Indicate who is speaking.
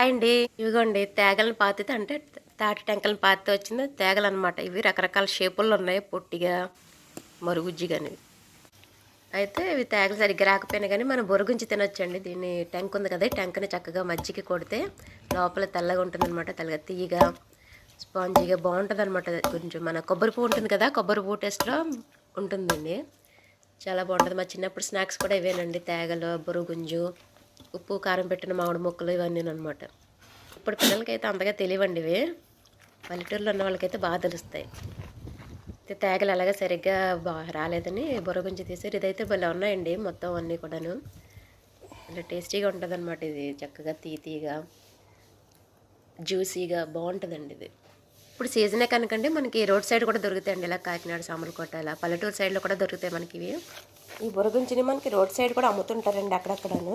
Speaker 1: అండి ఇవిగోండి తేగలను పాతితే అంటే తాటి టెంకలను పాతితే వచ్చింది. తేగలు అనమాట ఇవి రకరకాల షేపుల్లో ఉన్నాయి. పొట్టిగా మరుగుజ్జిగాని అయితే ఇవి తేగలు సరిగ్గా రాకపోయినా కానీ మనం బొరుగుంచి తినొచ్చండి. దీన్ని టెంక్ ఉంది కదా టెంకని టెంక్ని చక్కగా మజ్జిగ కొడితే లోపల తెల్లగా ఉంటుంది అనమాట తెల్లగా తీయగా స్పాంజీగా బాగుంటుంది అనమాట కొంచెం మన కొబ్బరి పువ్వు ఉంటుంది కదా కొబ్బరి పువ్వు టేస్ట్లో ఉంటుందండి. చాలా బాగుంటుంది. మా చిన్నప్పుడు స్నాక్స్ కూడా ఇవేనండి. తేగలు బొరుగుంజు ఉప్పు కారం పెట్టిన మామిడి ముక్కలు ఇవన్నీ అనమాట ఇప్పుడు పిల్లలకైతే అంతగా తెలియవండి ఇవి. పల్లెటూరులో ఉన్న వాళ్ళకైతే బాగా తెలుస్తాయి. తేగలు అలాగే సరిగ్గా బాగా రాలేదని బొరుగుంచి తీసారు. ఇదైతే భలే ఉన్నాయండి మొత్తం అన్నీ కూడాను. ఇలా టేస్టీగా ఉంటుందన్నమాట ఇది. చక్కగా తీతీగా జ్యూసీగా బాగుంటుందండి ఇది. ఇప్పుడు సీజనే కనుకండి మనకి రోడ్ సైడ్ కూడా దొరుకుతాయండి. ఇలా కాకినాడ సామర్లకోట ఇలా పల్లెటూరు సైడ్లో కూడా దొరుకుతాయి మనకి ఇవి. ఈ బొరుగుంచిని మనకి రోడ్ సైడ్ కూడా అమ్ముతుంటారండి అక్కడక్కడను.